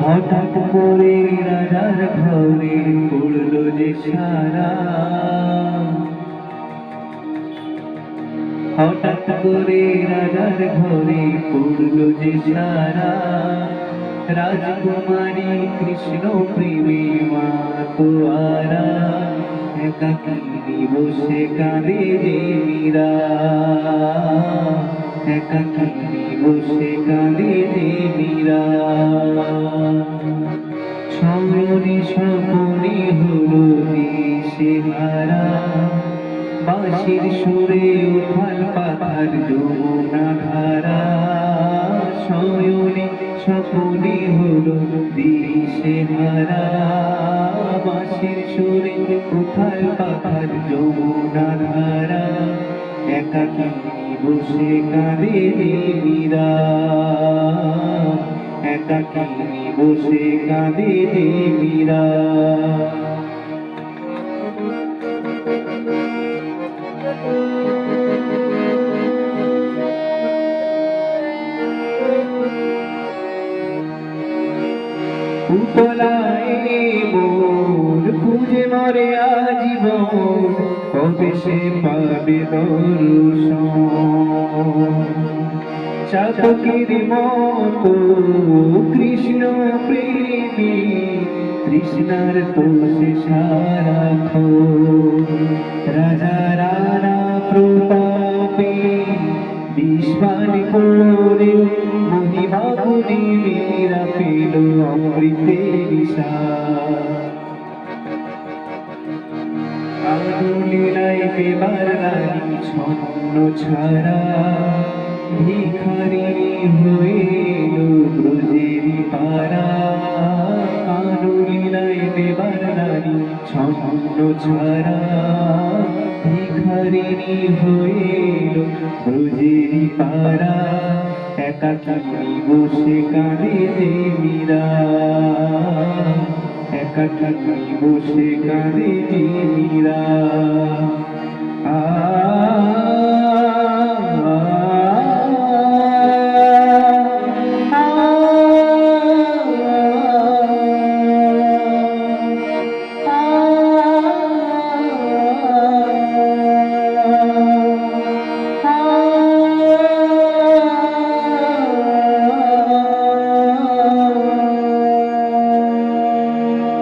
হঠাৎ করে রাজার ঘরে পড়ল যে সারা। হঠাৎ করে রাজার ঘরে পড়ল যে সারা। রাজকুমারী কৃষ্ণ প্রেমে মা তোয়ারা একাকিনী বসে কাঁদে যে মীরা। একাকিনী বসে কাঁদে স্মরণে স্বপনে হলো দিশে হারা। বাঁশির সুরে উথাল পাথার যমুনা ধারা। শয়নে স্বপনে হলো দিশে হারা। বাঁশির সুরে উথাল পাথার যমুনা ধারা। একাকিনী বসে কাঁদে মীরা একাকিনী বসে কাঁদে মীরা উপলায় মোর খুঁজে মরে আজীবন কবে সে পাবে দর্শন চাতকের মতো কৃষ্ণ প্রেমী কৃষ্ণার তোষে সারাখ রাজা রানা প্রতাপে বিস্মান করে মহিমা গুণী মেরা পেল অমৃতের আগুলিলাই বেবার রানী ছন্ন ছাড়া ভিখারি হইল ব্রজেরি পারা আগুলিলাই বেবার রানী ছন্ন ছাড়া। ভিখারিণী হইল ব্রজেরি পারা একাকিনী বসে কাঁদে যে মীরা। বসে কাঁদে যে মীরা।